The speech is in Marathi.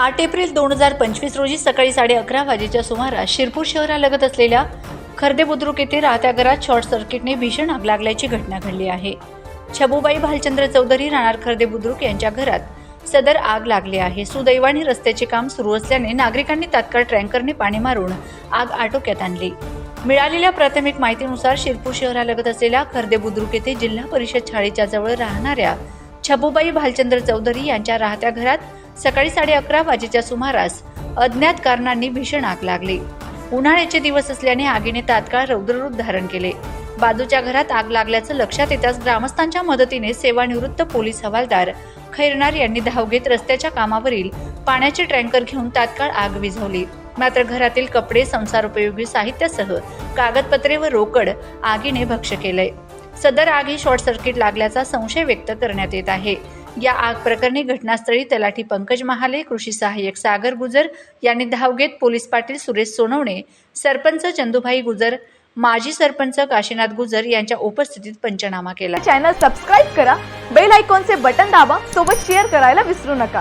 आठ एप्रिल दोन हजार पंचवीस रोजी सकाळी साडे अकरा वाजेच्या सुमारास शिरपूर शहरालगत असलेल्या खर्दे बुद्रुक येथे राहत्या घरात शॉर्ट सर्किटने भीषण आग लागल्याची घटना घडली आहे. छबुबाई भालचंद्र चौधरी राहणार खर्दे बुद्रुक यांच्या घरात सदर आग लागली आहे. सुदैवाने रस्त्याचे काम सुरू असल्याने नागरिकांनी तात्काळ टँकरने पाणी मारून आग आटोक्यात आणली. मिळालेल्या प्राथमिक माहितीनुसार शिरपूर शहरालगत असलेल्या खर्दे बुद्रुक येथे जिल्हा परिषद शाळेच्या जवळ राहणाऱ्या छबुबाई भालचंद्र चौधरी यांच्या राहत्या घरात सकाळी साडे अकरा वाजेच्या सुमारास अज्ञात कारणांनी भीषण आग लागली. उन्हाळ्याचे दिवस असल्याने आगीने तात्काळ रौद्ररूप धारण केले. बाजूच्या घरात आग लागल्याचं लक्षात येताच ग्रामस्थांच्या मदतीने सेवानिवृत्त पोलीस हवालदार खैरनार यांनी धाव घेत रस्त्याच्या कामावरील पाण्याचे टँकर घेऊन तात्काळ आग विझवली. मात्र घरातील कपडे संसारोपयोगी साहित्यासह कागदपत्रे व रोकड आगीने भक्ष केलंय. सदर आग ही शॉर्ट सर्किट लागल्याचा संशय व्यक्त करण्यात येत आहे. या आग प्रकरणी घटनास्थळी तलाठी पंकज महाले कृषी सहाय्यक सागर गुजर यांनी धाव घेत पोलीस पाटील सुरेश सोनवणे सरपंच चंदुभाई गुजर माजी सरपंच काशीनाथ गुजर यांच्या उपस्थितीत पंचनामा केला. चॅनल सबस्क्राईब करा बेल आयकॉनचे बटन दाबा सोबत शेअर करायला विसरू नका.